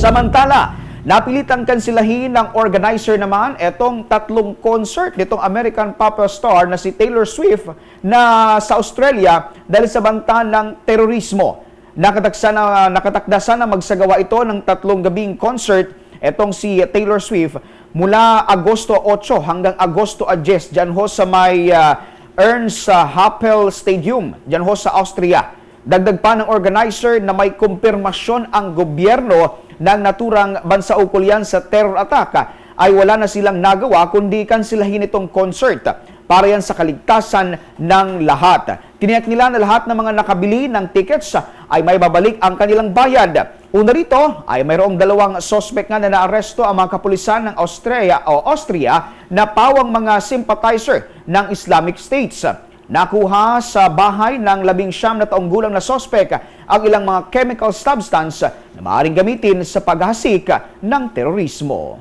Samantala, napilitang kansilahin ng organizer naman etong tatlong concert nitong American pop star na si Taylor Swift na sa Australia dahil sa banta ng terorismo. Nakataksa na, nakatakdasa na magsagawa ito ng tatlong gabing concert etong si Taylor Swift mula Agosto 8 hanggang Agosto 10 dyan ho sa may ah, Ernst Happel Stadium dyan ho sa Austria. Dagdag pa ng organizer na may kumpirmasyon ang gobyerno ng naturang bansa ukol yan sa terror attack ay wala na silang nagawa kundi kansilahin itong concert para yan sa kaligtasan ng lahat. Tiniyak nila na lahat ng mga nakabili ng tickets ay may babalik ang kanilang bayad. Una rito ay mayroong dalawang sospek nga na naaresto ang mga kapulisan ng Austria o Austria na pawang mga sympathizer ng Islamic States. Nakuha sa bahay ng labing siyam na taong gulang na sospek ang ilang mga chemical substance na maaaring gamitin sa paghasik ng terorismo.